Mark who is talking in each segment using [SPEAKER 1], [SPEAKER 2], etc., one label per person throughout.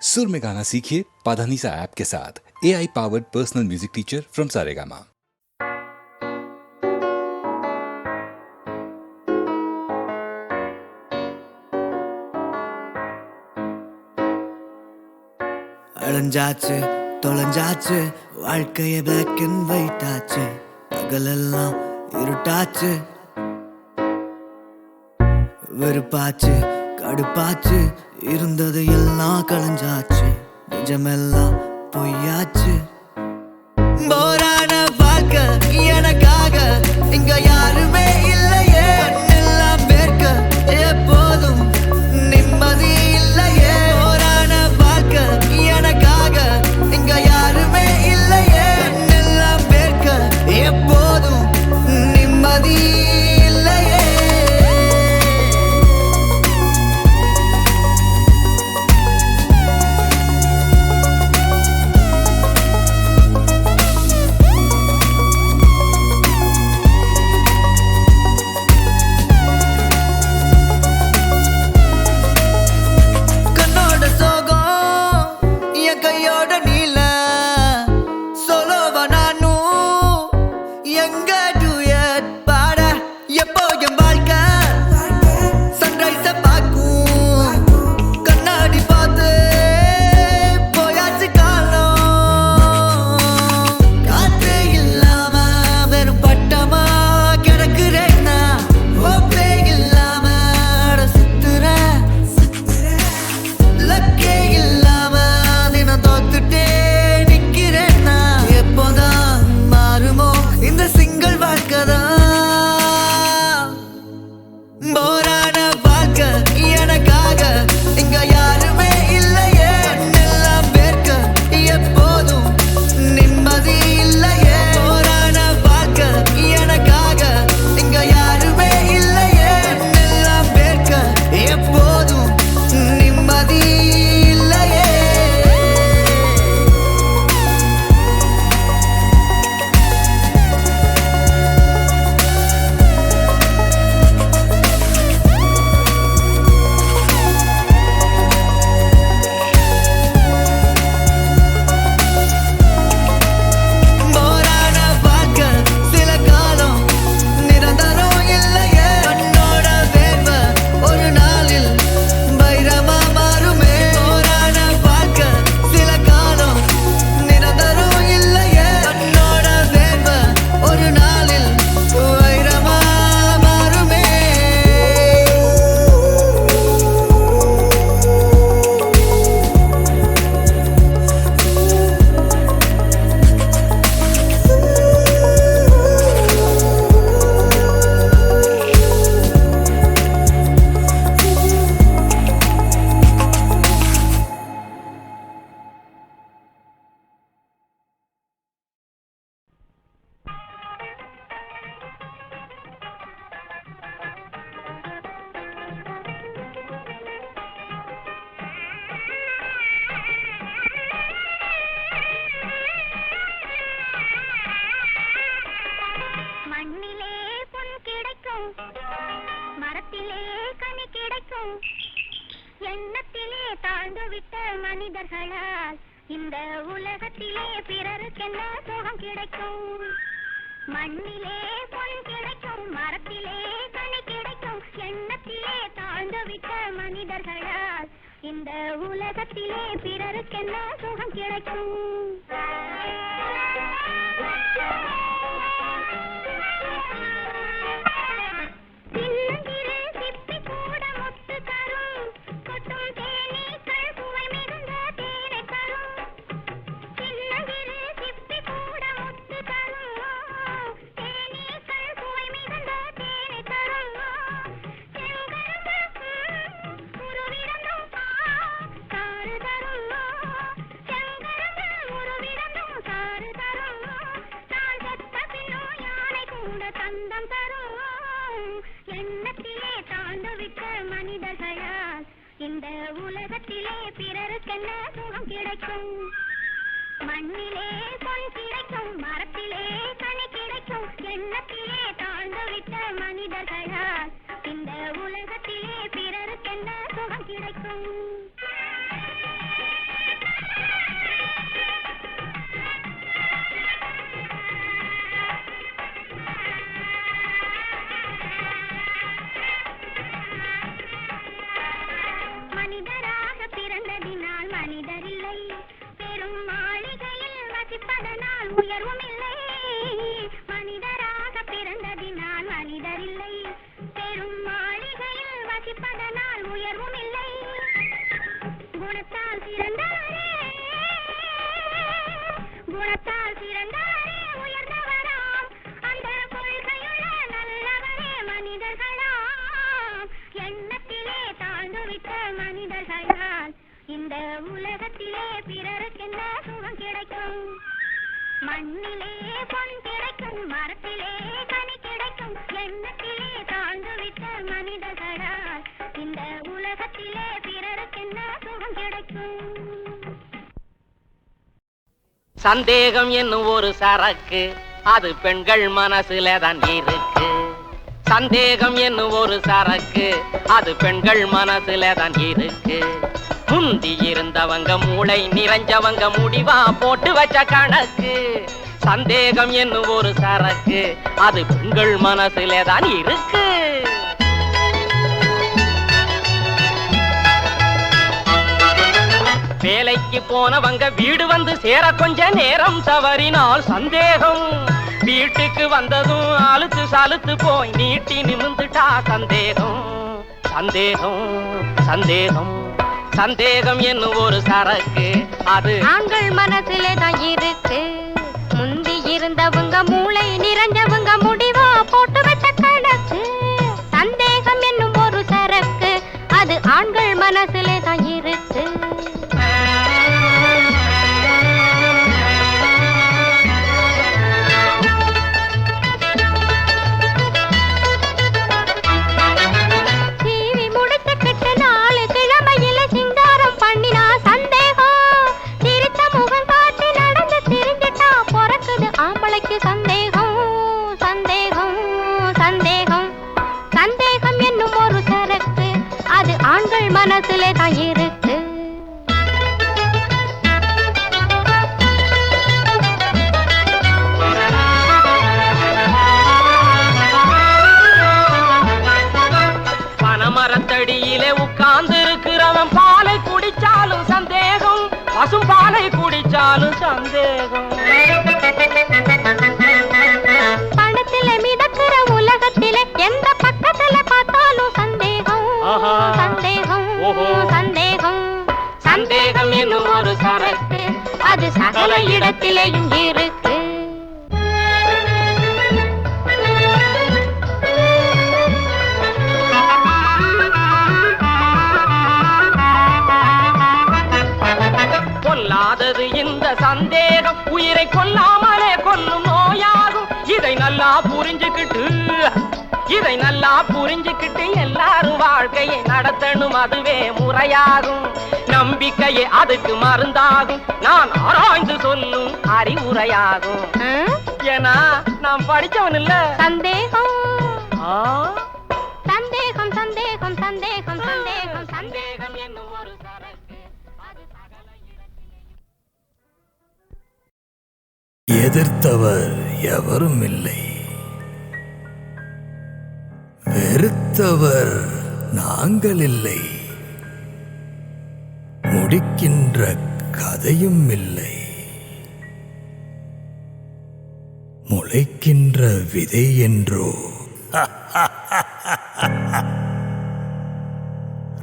[SPEAKER 1] सुर में गाना सीखिए पाधानीसा ऐप के साथ A I powered personal music teacher from Saregama
[SPEAKER 2] அடைஞ்சாச்சு தொலைஞ்சாச்சு வாழ்க்கைய பிளாக் அண்ட் ஒயிட் ஆச்சு பகலெல்லாம் இருட்டாச்சு வெறுப்பாச்சு கடுப்பாச்சு இருந்தது எல்லாம் களைஞ்சாச்சு நிஜமெல்லாம் பொய்யாச்சு. போராட வாழ்க்கை எனக்காக இங்க
[SPEAKER 3] எண்ணத்திலே தாழ்ந்து விட்ட மனிதர்களால் இந்த உலகத்திலே பிறருக்கென்ன சுகம் கிடைக்கும்? மண்ணிலே பொன் கிடைக்கும் மரத்திலே கனி கிடைக்கும். எண்ணத்திலே தாழ்ந்து விட்ட மனிதர்களால் இந்த உலகத்திலே பிறருக்கென்ன சுகம் கிடைக்கும்? நல்ல சுகம் கிடைக்கும்? மண்ணிலே பொன் கிடைக்கும். இந்த உலகத்திலே பிறருக்கென்ன சுகம் கிடைக்கும்?
[SPEAKER 4] மண்ணிலே பொன் கிடைக்கும் மரத்திலே கனி கிடைக்கும். எண்ணத்திலே தாழ்ந்துவிட்ட மனிதர்களால் இந்த உலகத்திலே பிறருக்கென்ன சுகம் கிடைக்கும்?
[SPEAKER 5] சந்தேகம் என்னும் ஒரு சரக்கு அது பெண்கள் மனசுல தான் இருக்கு. சந்தேகம் என்னும் ஒரு சரக்கு அது பெண்கள் மனசுல தான் இருக்கு. முந்தி இருந்தவங்க மூளை நிறைஞ்சவங்க முடிவா போட்டு வச்ச கணக்கு. சந்தேகம் என்னும் ஒரு சரக்கு. அது பெண்கள் மனசுல தான் இருக்கு. வேலைக்கு போனவங்க வீடு வந்து சேர கொஞ்ச நேரம் தவறினால் சந்தேகம். வீட்டுக்கு வந்ததும் அழுத்து சலுத்து போய் நீட்டி நிமிந்துட்டா சந்தேகம். சந்தேகம் சந்தேகம். சந்தேகம் என்னும் ஒரு சரக்கு. அது
[SPEAKER 4] ஆண்கள் மனசிலே தான் இருக்கு. முந்தி இருந்தவங்க மூளை நிறைஞ்சவங்க முடிவா போட்டு வச்ச கணக்கு. சந்தேகம் என்னும் ஒரு சரக்கு. அது ஆண்கள் மனசிலே தான் மனசுல தான் இருக்கு
[SPEAKER 5] பனமரத்தடியிலே உட்கார்ந்து இருக்கிறவன் பாலை குடிச்சாலும் சந்தேகம் பசும் பாலை குடிச்சாலும் சந்தேகம். உயிரை கொல்லாமலே கொல்லும் நோயாகும். இதை நல்லா புரிஞ்சுக்கிட்டு இதை நல்லா புரிஞ்சுக்கிட்டு எல்லாரும் வாழ்க்கையை நடத்தணும். அதுவே முறையாகும். நம்பிக்கையே அதுக்கு மருந்தாகும். நான் ஆராய்ந்து சொல்லும் அறிவுரையாகும்? ஏன்னா நான் படிச்சவன் இல்ல.
[SPEAKER 4] சந்தேகம். சந்தேகம் சந்தேகம் சந்தேகம் சந்தேகம்.
[SPEAKER 6] எதிர்த்தவர் எவரும் இல்லை வெறுத்தவர் நாங்கள் இல்லை முடிக்கின்ற கதையும் இல்லை முளைக்கின்ற விதை என்றோ.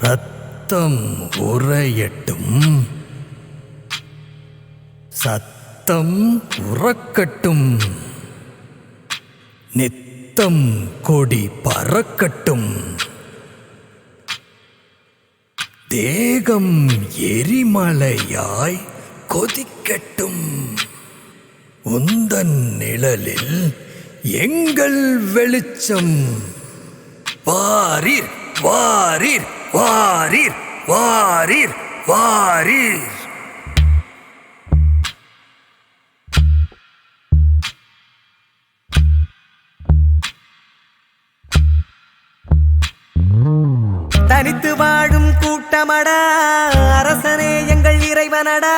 [SPEAKER 6] ரத்தம் சத் சத்தம் உறக்கட்டும். நித்தம் கொடி பறக்கட்டும். தேகம் எரிமலையாய் கொதிக்கட்டும். உந்தன் நிழலில் எங்கள் வெளிச்சம். வாரீர் வாரீர் வாரீர் வாரீர் வாரீர்.
[SPEAKER 7] தனித்து வாழும் கூட்டமடா. அரசனே எங்கள் இறைவனடா.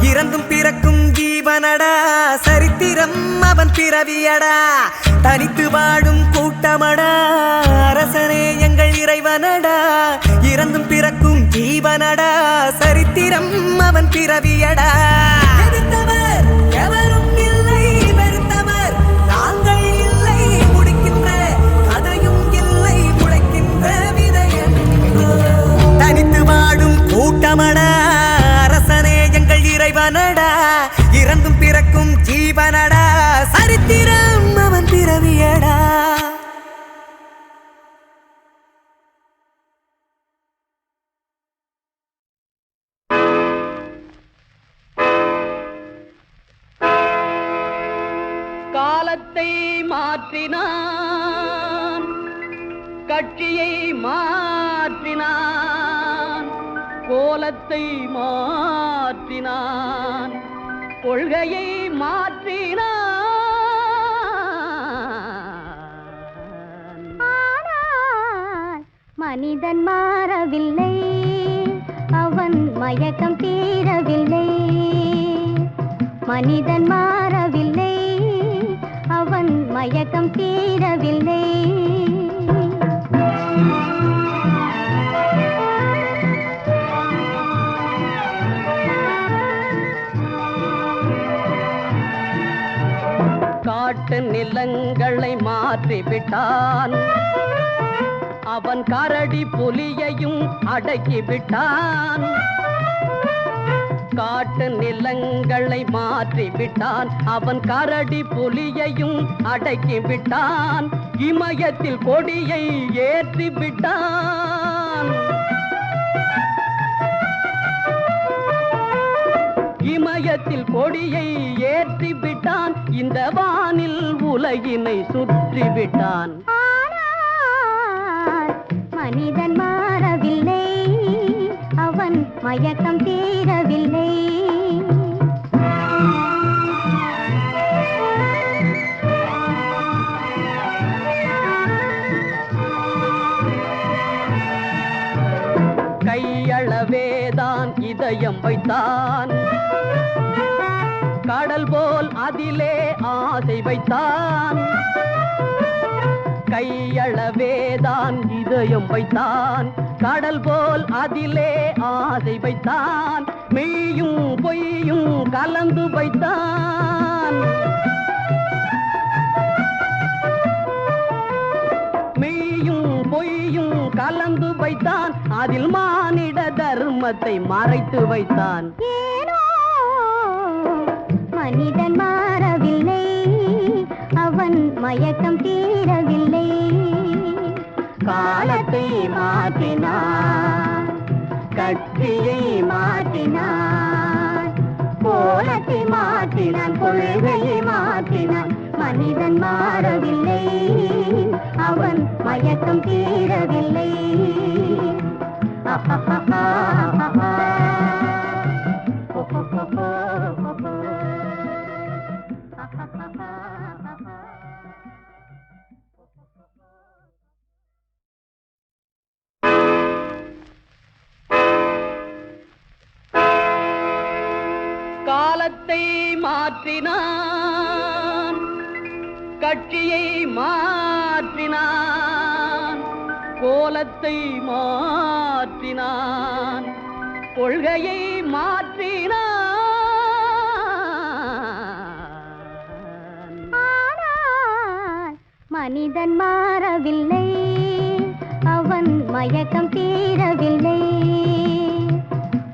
[SPEAKER 7] இறந்தும் பிறக்கும் ஜீவனடா. சரித்திரம் அவன் பிறவியடா. தனித்து வாழும் கூட்டமடா. அரசனே எங்கள் இறைவனடா. இறந்தும் பிறக்கும் ஜீவனடா. சரித்திரம் அவன் பிறவியடா.
[SPEAKER 8] மாற்றினான். கட்சியை மாற்றினான். கோலத்தை மாற்றினான். கொள்கையை மாற்றினான்.
[SPEAKER 4] மனிதன் மாறவில்லை. அவன் மயக்கம் தீரவில்லை. மனிதன் மாறவில்லை. அவன் மயக்கம் தீரவில்லை.
[SPEAKER 8] காட்டு நிலங்களை மாற்றிவிட்டான். அவன் கரடி புலியையும் அடக்கி விட்டான் காட்டு நிலங்களை மாற்றி விட்டான் அவன் கரடி புலியையும் அடக்கி விட்டான். இமயத்தில் கொடியை ஏற்றி விட்டான். இமயத்தில் கொடியை ஏற்றி விட்டான். இந்த வானில் உலகினை சுற்றி விட்டான்.
[SPEAKER 4] மனிதன் மாறவில்லை. அவன் மயக்கம்
[SPEAKER 8] கையளவேதான் இதயம் வைத்தான். கடல் போல் அதிலே ஆசை வைத்தான். கையளவேதான் இதயம் வைத்தான். கடல் போல் அதிலே ஆசை வைத்தான். மெய்யும் பொய்யும் கலந்து வைத்தான். பொய்யும் கலந்து வைத்தான். அதில் மானிட தர்மத்தை மறைத்து வைத்தான்.
[SPEAKER 4] ஏனோ மனிதன் மாறவில்லை. அவன் மயக்கம் தீரவில்லை.
[SPEAKER 8] காலத்தை
[SPEAKER 4] மாற்றினான். கட்சியை மாற்றினான். கோலத்தை மாற்றினான். கொள்கையை மாற்றினான். மனிதன் மாறவில்லை. அவன் மயக்கம் தீரவில்லை.
[SPEAKER 8] காலத்தை மாற்றினான். கட்சியை மாற்றினான். கோலத்தை மாற்றினான். கொள்கையை மாற்றினான்.
[SPEAKER 4] மனிதன் மாறவில்லை. அவன் மயக்கம் தீரவில்லை.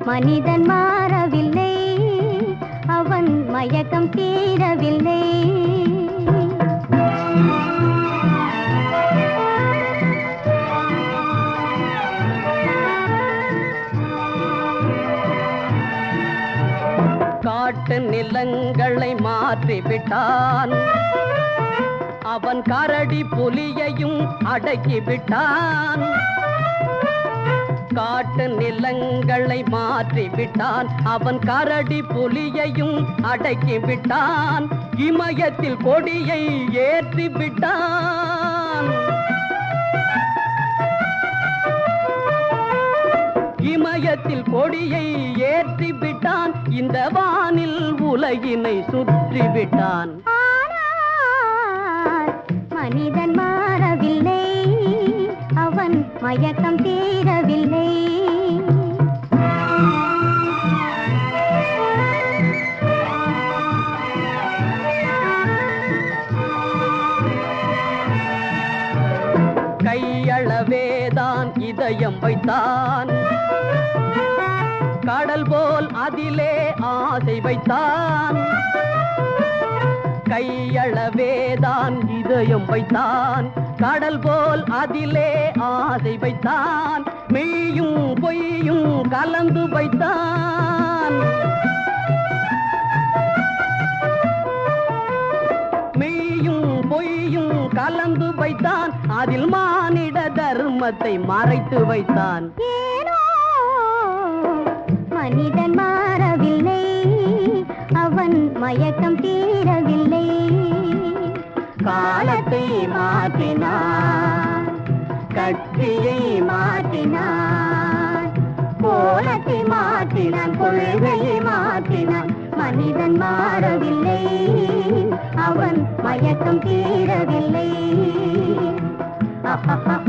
[SPEAKER 4] மனிதன் மாறவில்லை. அவன் மயக்கம் தீரவில்லை.
[SPEAKER 8] காட்டு நிலங்களை மாற்றிவிட்டான். அவன் கரடி புலியையும் அடக்கி விட்டான் காட்டு நிலங்களை மாற்றிவிட்டான். அவன் கரடி புலியையும் அடக்கி விட்டான் இமயத்தில் கொடியை ஏற்றி இமயத்தில் கொடியை ஏற்றி விட்டான் இந்த வானில் உலகினை சுற்றி விட்டான்
[SPEAKER 4] மனிதன் மாறவில்லை. அவன் மயக்கம் தீரவில்லை
[SPEAKER 8] கையளவேதான் இதயம் வைத்தான். ஆசை வைத்தான். கையளவேதான் இதயம் வைத்தான். கடல் போல் அதிலே ஆசை வைத்தான். மெய்யும் பொய்யும் கலந்து வைத்தான். மெய்யும் பொய்யும் கலந்து வைத்தான்.
[SPEAKER 9] அதில் மானிட தர்மத்தை மறைத்து வைத்தான்.
[SPEAKER 4] ஏனோ மனிதன் மாறவில்லை. அவன் மயக்கம் தீரவில்லை.
[SPEAKER 9] காலத்தை மாற்றினான் கட்சியை
[SPEAKER 4] மாற்றினான் கோலத்தை மாற்றினான் கொள்கையை மாற்றினான் மனிதன் மாறவில்லை அவன் மயக்கம் தீரவில்லை. அப்பா